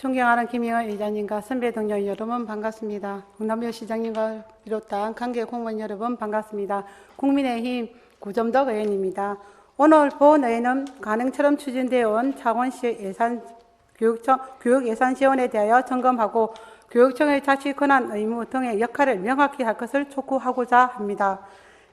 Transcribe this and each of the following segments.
존경하는 김영하 이장님과 선배 동료 여러분 반갑습니다. 국남여 시장님과 비롯한 관계 공무원 여러분 반갑습니다. 국민의힘 구점덕 의원입니다. 오늘 본 의원은 가능처럼 추진되어 온 창원시 예산 교육청 교육 예산 지원에 대하여 점검하고 교육청의 자치 권한 의무 등의 역할을 명확히 할 것을 촉구하고자 합니다.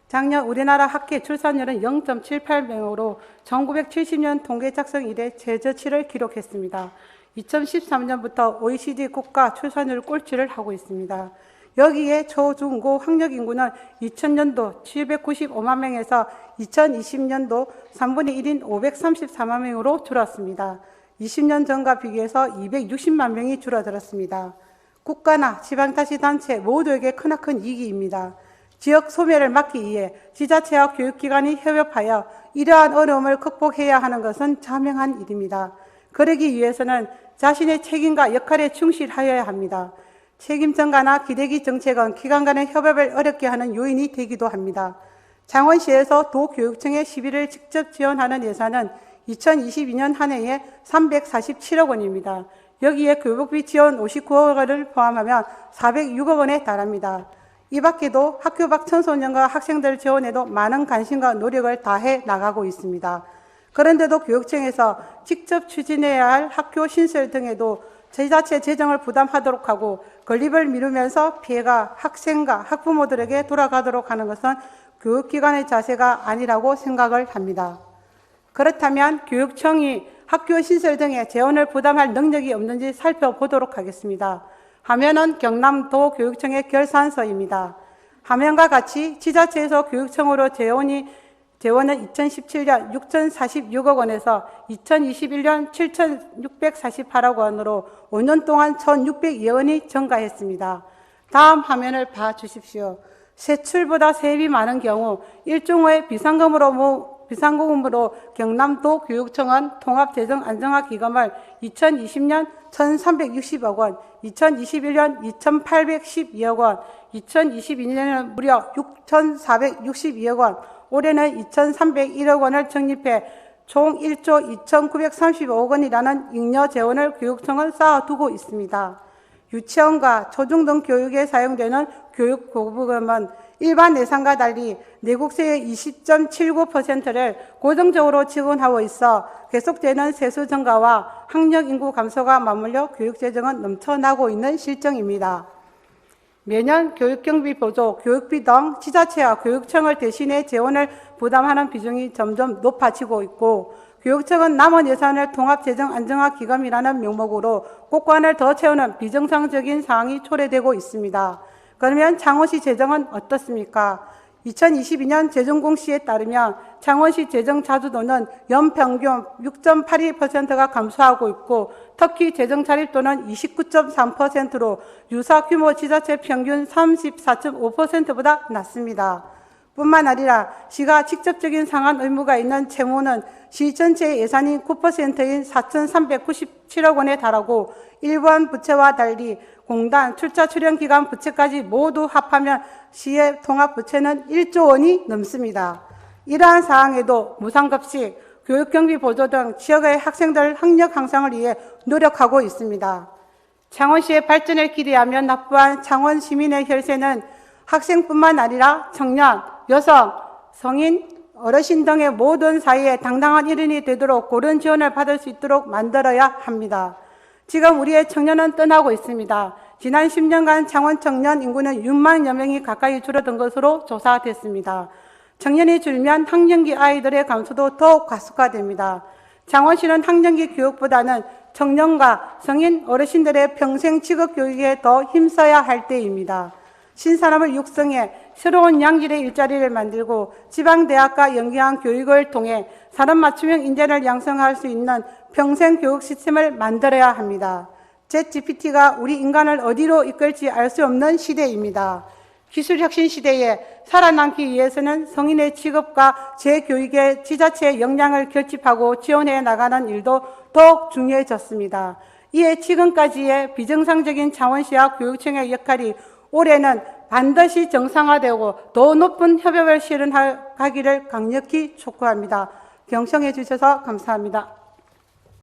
작년 우리나라 학계 출산율은 0.78명으로 1970년 통계 작성 이래 최저치를 기록했습니다. 2013년부터 OECD 국가 출산율 꼴찌를 하고 있습니다. 여기에 초중고 학력 인구는 2000년도 795만 명에서 2020년도 3분의 1인 534만 명으로 줄었습니다. 20년 전과 비교해서 260만 명이 줄어들었습니다. 국가나 지방자치단체 모두에게 크나큰 이익입니다. 지역 소멸을 막기 위해 지자체와 교육기관이 협업하여 이러한 어려움을 극복해야 하는 것은 자명한 일입니다. 그러기 위해서는 자신의 책임과 역할에 충실하여야 합니다. 책임 전가나 기대기 정책은 기관 간의 협업을 어렵게 하는 요인이 되기도 합니다. 장원시에서 도교육청의 시비를 직접 지원하는 예산은 2022년 한 해에 347억 원입니다. 여기에 교복비 지원 59억 원을 포함하면 406억 원에 달합니다. 이 밖에도 학교 밖 청소년과 학생들 지원에도 많은 관심과 노력을 다해 나가고 있습니다. 그런데도 교육청에서 직접 추진해야 할 학교 신설 등에도 지자체 재정을 부담하도록 하고 건립을 미루면서 피해가 학생과 학부모들에게 돌아가도록 하는 것은 교육기관의 자세가 아니라고 생각을 합니다. 그렇다면 교육청이 학교 신설 등의 재원을 부담할 능력이 없는지 살펴보도록 하겠습니다. 화면은 경남도 교육청의 결산서입니다. 화면과 같이 지자체에서 교육청으로 재원이 재원은 2017년 6,046억 원에서 2021년 7,648억 원으로 5년 동안 1,602억 원이 증가했습니다. 다음 화면을 봐 주십시오. 세출보다 세입이 많은 경우 일종의 비상금으로 모- 비상금으로 경남도 교육청은 통합재정 안정화 기금을 2020년 1,360억 원, 2021년 2,812억 원, 2022년에는 무려 6,462억 원, 올해는 2,301억 원을 적립해 총 1조 2,935억 원이라는 잉여 재원을 교육청은 쌓아두고 있습니다. 유치원과 초중 등 교육에 사용되는 교육 보급금은 일반 예산과 달리 내국세의 20.79%를 고정적으로 지원하고 있어 계속되는 세수 증가와 학력 인구 감소가 맞물려 교육 재정은 넘쳐나고 있는 실정입니다. 매년 교육경비 보조, 교육비 등 지자체와 교육청을 대신해 재원을 부담하는 비중이 점점 높아지고 있고 교육청은 남은 예산을 통합재정 안정화 기금이라는 명목으로 곳간을 더 채우는 비정상적인 상황이 초래되고 있습니다. 그러면 창원시 재정은 어떻습니까? 2022년 재정공시에 따르면 창원시 재정 자주도는 연평균 6.82%가 감소하고 있고 특히 재정 자립도는 29.3%로 유사 규모 지자체 평균 34.5%보다 낮습니다. 뿐만 아니라 시가 직접적인 상환 의무가 있는 채무는 시 전체 예산인 9%인 4,397억 원에 달하고 일반 부채와 달리 공단, 출자 출연 기간 부채까지 모두 합하면 시의 통합 부채는 1조 원이 넘습니다. 이러한 사항에도 무상급식, 교육경비 보조 등 지역의 학생들 학력 향상을 위해 노력하고 있습니다. 창원시의 발전을 기대하며 납부한 창원 시민의 혈세는 학생뿐만 아니라 청년, 여성, 성인, 어르신 등의 모든 사이에 당당한 일인이 되도록 고른 지원을 받을 수 있도록 만들어야 합니다. 지금 우리의 청년은 떠나고 있습니다. 지난 10년간 창원 청년 인구는 6만여 명이 가까이 줄어든 것으로 조사됐습니다. 청년이 줄면 학년기 아이들의 감소도 더욱 가속화됩니다. 창원시는 학년기 교육보다는 청년과 성인 어르신들의 평생 직업 교육에 더 힘써야 할 때입니다. 신사람을 육성해 새로운 양질의 일자리를 만들고 지방대학과 연계한 교육을 통해 사람 맞춤형 인재를 양성할 수 있는 평생 교육 시스템을 만들어야 합니다. 챗 GPT가 우리 인간을 어디로 이끌지 알 수 없는 시대입니다. 기술 혁신 시대에 살아남기 위해서는 성인의 직업과 재교육에 지자체의 역량을 결집하고 지원해 나가는 일도 더욱 중요해졌습니다. 이에 지금까지의 비정상적인 창원시와 교육청의 역할이 올해는 반드시 정상화되고 더 높은 협업을 실현하기를 강력히 촉구합니다. 경청해 주셔서 감사합니다.